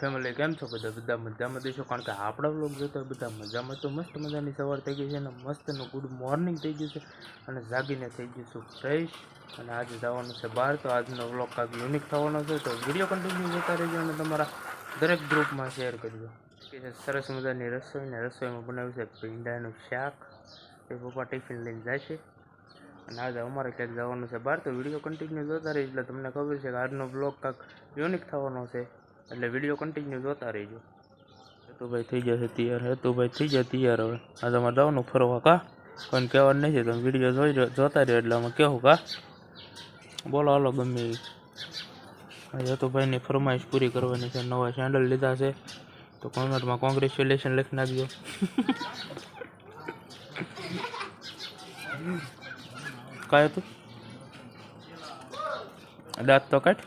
Family કેમ છો બધા? બધા મજામાં દેશો કારણ કે આપણા વ્લોગ જોતા બધા મજામાં તો મસ્ત મજાની સવાર થઈ ગઈ છે અને મસ્તનું ગુડ મોર્નિંગ થઈ ગયું છે અને જાગીને થઈ ગયું છું ફ્રેશ અને આજે જવાનું છે બહાર, તો આજનો બ્લોગ કાંઈક યુનિક થવાનો છે. તો વીડિયો કન્ટિન્યુ જોતા રહેજો અને તમારા દરેક ગ્રુપમાં શેર કરજો. સરસ મજાની રસોઈ ને રસોઈમાં બનાવ્યું છે ભીંડાનું શાક. એ પપ્પા ટિફિન લઈને જાય છે. અને આજે અમારે ક્યાંક જવાનું છે બહાર, તો વીડિયો કન્ટિન્યુ જોતા રહી એટલે તમને ખબર છે કે આજનો બ્લોગ કાંઈક યુનિક થવાનો છે. એટલે વીડિયો કન્ટિન્યુ જોતા રહીજો. હેતુભાઈ થઈ જશે, તૈયાર, હેતુભાઈ થઈ જાય, તૈયાર હવે. આ તમારે જવાનું ફરવા કા? કોઈને કહેવાનું નહીં તમે વીડિયો જોઈ જોતા રહ્યો એટલે અમે કહેવું કા? બોલો, હાલો, ગમે હેતુભાઈની ફરમાઈશ પૂરી કરવાની છે, નવા સેન્ડલ લીધા છે. તો કોમેન્ટમાં કોંગ્રેચ્યુલેશન લખી નાખજો. કાય હતું? દાંત તો કાઢ.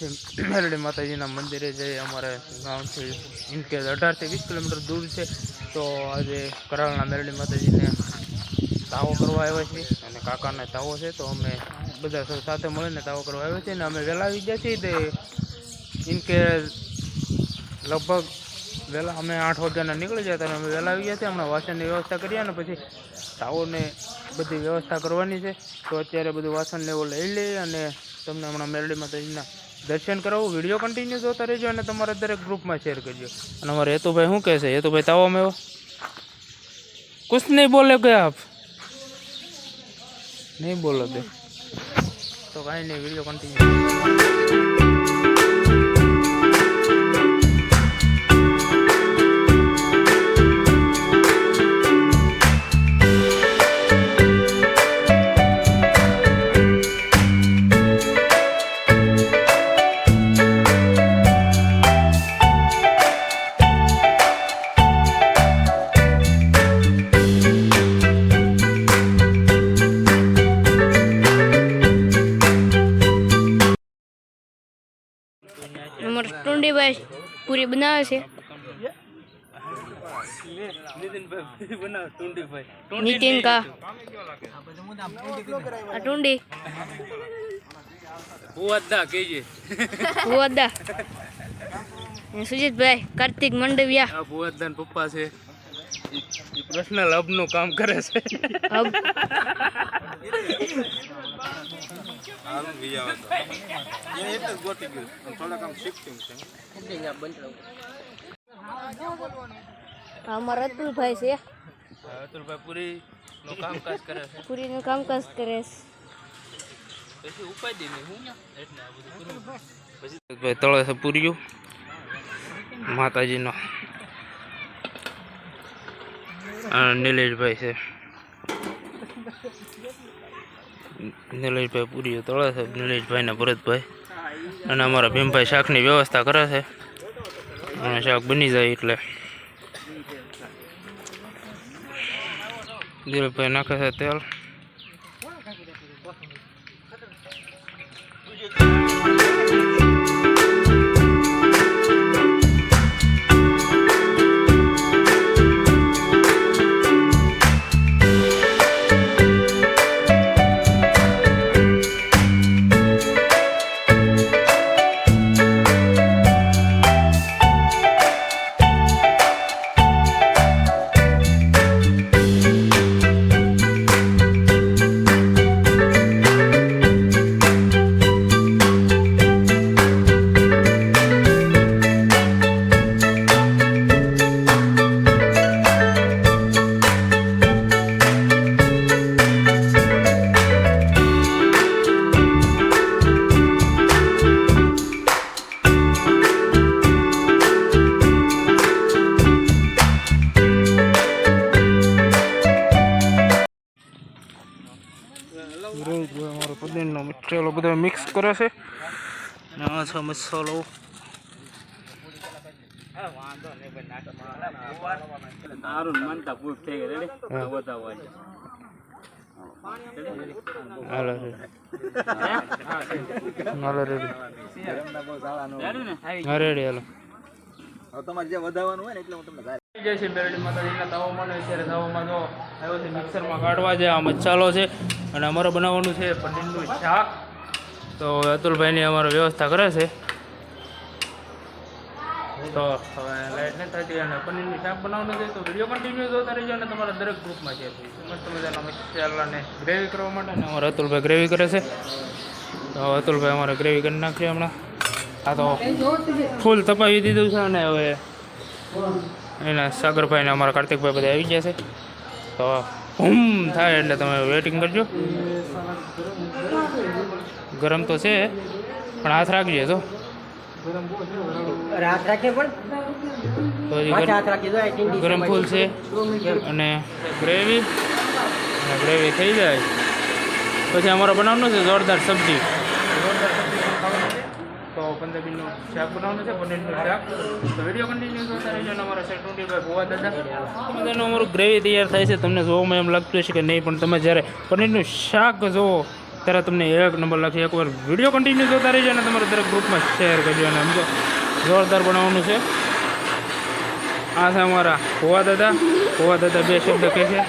ગયા મેરડી માતાજીના મંદિરે જઈ અમારે ગામથી ઇનકે અઢારથી વીસ કિલોમીટર દૂર છે. તો આજે કરાળના મેરડી માતાજીને તાવો કરવા આવ્યા છીએ અને કાકાને તાવો છે. તો અમે બધા સૌ, સાથે મળીને તાવો કરવા આવ્યા છીએ અને અમે વહેલા આવી ગયા છીએ તે ઇન કે લગભગ વહેલા અમે આઠ વાગ્યાના નીકળી જતા અને અમે વહેલા આવી ગયા છીએ. હમણાં વાસણની વ્યવસ્થા કરીએ અને પછી તાવોને બધી વ્યવસ્થા કરવાની છે. તો અત્યારે બધું વાસણ લેવું લઈ લઈએ અને તમને હમણાં મેરડી માતાજીના દર્શન કરાવો વીડિયો કન્ટિન્યુ જોતા રહેજો અને તમારે દરેક ગ્રુપમાં શેર કરજો. અને અમારે હેતુભાઈ શું કહેશે હેતુભાઈ તાવો મેવો કુછ નહીં બોલે કે આપ? નહીં બોલો દે. તો કાંઈ નહીં વીડિયો કન્ટિન્યુ અમારે ટુંડીભાઈ પૂરી બનાવે છે. નીતિન કા. ટુંડી. ભુવદા સુજીતભાઈ કાર્તિક મંડવિયા. આ પપ્પા છે. એ પર્સનલ હબનું કામ કરે છે. હબ આ અમારા રતુલભાઈ છે. પૂરી નું કામકાજ કરે છે. પૂરીનું કામકાજ કરે છે. પછી ઉપાય દે હું એટલે આ બધું પૂરું પછી ભાઈ તળે છે પૂર્યું. માતાજીનો. નિલેશભાઈ છે. નિલેશભાઈ પૂરીઓ તળે છે. નિલેશભાઈ ને ભરતભાઈ. અને અમારા ભીમભાઈ શાકની વ્યવસ્થા કરે છે. અને શાક બની જાય એટલે. દિલીપભાઈ નાખે છે તેલ. પદીનનો બધા મિક્સ કરે છે. ને આ છે મસાલો. તમારે જે વધારવાનું હોય ને એટલે હું તમને જાય છે બેરડી માતાજીના તાવામાં ને અત્યારે તાવામાં જો આવ્યો છે મિક્સરમાં કાઢવા છે આ મસાલો છે અને અમારે બનાવવાનું છે પનીરનું શાક. તો અતુલભાઈની અમારે વ્યવસ્થા કરે છે. તો હવે લાઈટ નથી થતી અને પનીરનું શાક બનાવવાનું છે. તો વીડિયો કન્ટિન્યુ જોતા રહેજો અને તમારા દરેક ગ્રુપમાં શેર થઈ મસ્ત મજાના મસાલાને ગ્રેવી કરવા માટે અને અમારે અતુલભાઈ ગ્રેવી કરે છે. તો અતુલભાઈ અમારે ગ્રેવી કરી નાખીએ હમણાં. આ તો ફૂલ તપાવી દીધું છે અને હવે એના સાગરભાઈ ને અમારા કાર્તિકભાઈ બધા આવી ગયા છે. તો હમ થાય એટલે તમે વેઇટિંગ કરજો. ગરમ તો છે પણ હાથ રાખજે તો. ગરમ- ફૂલ છે અને ગ્રેવી. અને ગ્રેવી થઈ જાય. પછી અમારો બનાવવાનું છે જોરદાર સબ્જી. તો પંજાબીનું શાક બનાવવાનું છે પનીરનું શાક તો વીડિયો કન્ટિન્યુ જોતા રહેજો અમારા સાઈડ ટ્વેન્ટી ગોવા દાદા બધાનું અમારું ગ્રેવી તૈયાર થાય છે, તમને જોવામાં એમ લાગતું હશે કે નહીં, પણ તમે જ્યારે પનીરનું શાક જોવો ત્યારે તમને એક નંબર લાગશે. એકવાર વીડિયો કન્ટિન્યુ જોતા રહેજો અને તમારા દરેક ગ્રુપમાં શેર કરજો અને સમજો. જોરદાર બનાવવાનું છે. આ છે અમારા ગોવા દાદા ગોવા દાદા બે શબ્દ કહે છે.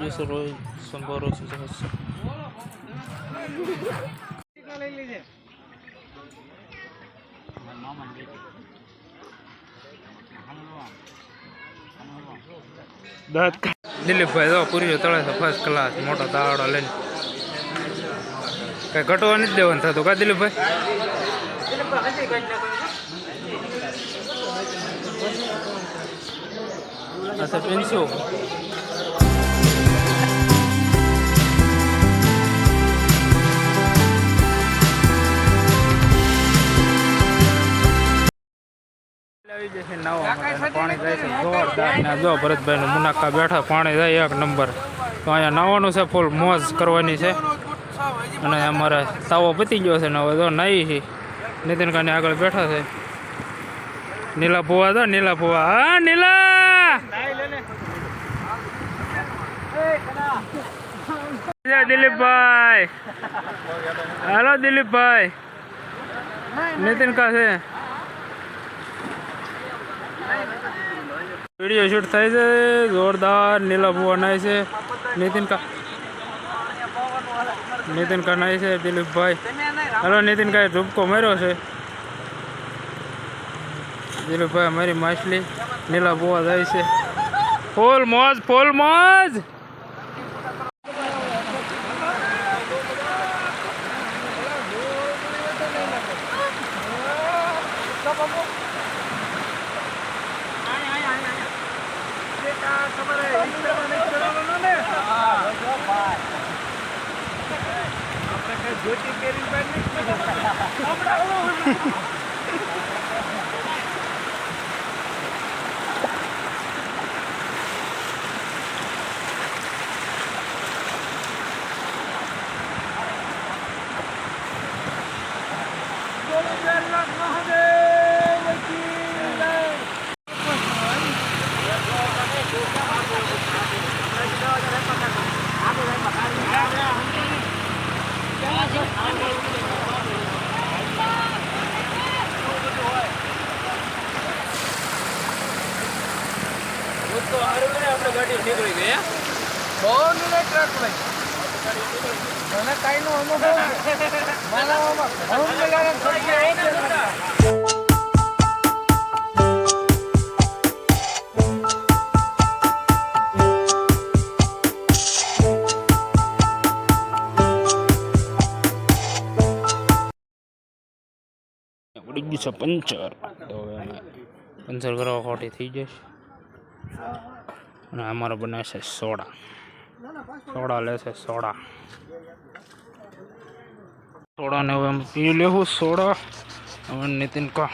જશે રોજ સંભારો છે દિલીપભાઈ તો પૂરી તળે છે ફર્સ્ટ ક્લાસ મોટો તાવડો લઈને કઈ ઘટવા નથી દેવાનું થતું કા દિલીપભાઈ અચ્છા પેન્સિલ જશે નાવા પાણી જાય છે. જોરદાર. જો ભરતભાઈ નું મુનાકા બેઠા પાણી જાય એક નંબર. તો અહીંયા નાવાનું છે ફૂલ મોજ કરવાની છે. અને અમારે તાવો પતી ગયો છે ને હવે જો નાઈ છે. નીતિનકાની આગળ બેઠા છે. નીલા ભુવા તો નીલા ભુવા. હા નીલા! દિલીપભાઈ. હાલો દિલીપભાઈ. નીતિન કા છે? વીડિયો શૂટ થાય છે. જોરદાર નીલા ભુવા છે. નીતિન કા નીતિન કા નાય છે, દિલીપભાઈ. હલો, નીતિન કાંઈ ધૂપકો માર્યો છે? દિલીપભાઈ મારી માછલી નીલા ભુવા જાય છે. ફૂલ મોજ ફૂલ મોજ! આપણે કઈ જોતી પહેરી પહેરી છે. ઉડી ગયું છે પંચર. તો હવે પંચર કરવા ખોટી થઈ જશે. અને અમારો બનાવશે સોડા. સોડા લેશે સોડા. સોડા ને હવે અમે પી લેવું સોડા. હવે નીતિન કા.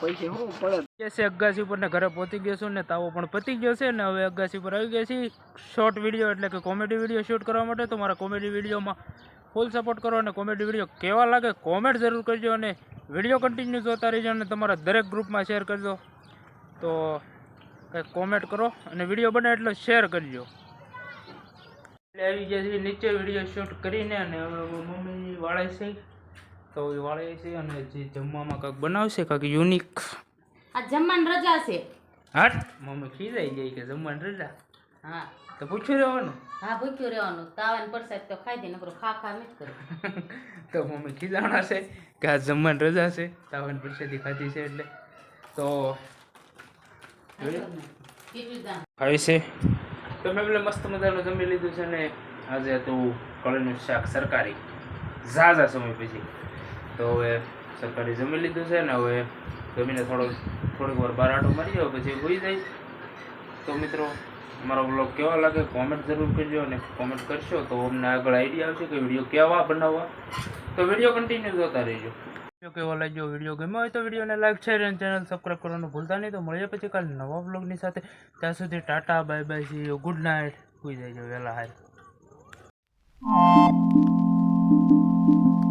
પૈસે શું પડે. છે અગાસી ઉપર ને ઘરે પહોંચી ગયો છું ને તાવો પણ પતી ગયો છે ને હવે અગાસી પર આવી ગયા છીએ. શોર્ટ વીડિયો એટલે કે કોમેડી વીડિયો શૂટ કરવા માટે તો મારા કોમેડી વિડીયોમાં ફૂલ સપોર્ટ કરો અને કોમેડી વીડિયો કેવા લાગે કોમેન્ટ જરૂર કરજો અને વીડિયો કન્ટિન્યુ જોતા રહેજો અને તમારા દરેક ગ્રુપમાં શેર કરજો. તો કંઈક કોમેન્ટ કરો અને વીડિયો બને એટલે શેર કરજો. આવી ગયા નીચે વીડિયો શૂટ કરીને અને મમ્મી વાળે છે. તો એ વાળે છે અને જે જમવામાં કંઈક બનાવશે કંઈક યુનિક આ જમવાની રજા છે. હટ મમ્મી ખીજાઈ જાય કે જમવાન રજા? હા. તો પૂછ્યું રહેવાનું? હા પૂછ્યું રહેવાનું. તાવન પરસાદ તો ખાઈ દે નકરો ખા ખા નથી કરો તો મમ્મી ખીજાણા છે કે આ જમવાની રજા છે? તાવન પરસાદી ખાધી છે એટલે. તો ખાવી છે. તો મેં પેલા મસ્ત મજાનું જમી લીધું છે ને આજે હતું કળીનું શાક સરકારી. ઝાઝા સમય પછી. તો હવે સરકારી જમી લીધું છે ને હવે જમીને થોડો, થોડીક વાર બાર આટો મારી જાવ પછી હોઈ જાય. તો મિત્રો મારો બ્લોગ કેવા લાગે કોમેન્ટ જરૂર કરજો અને કોમેન્ટ કરશો તો અમને આગળ આઈડિયા આવશે કે વીડિયો કેવા બનાવવા. તો વીડિયો કન્ટિન્યુ જોતા રહેજો. વીડિયો કેવો લાગ્યો વીડિયો ગમ્યો હોય તો વિડીયોને લાઈક શેર અને ચેનલ સબસ્ક્રાઈબ કરવાનું ભૂલતા નહીં તો મળીએ પછી કાલે નવા બ્લોગની સાથે ત્યાં સુધી tata bye bye see good night કોઈ જાય વહેલા હાય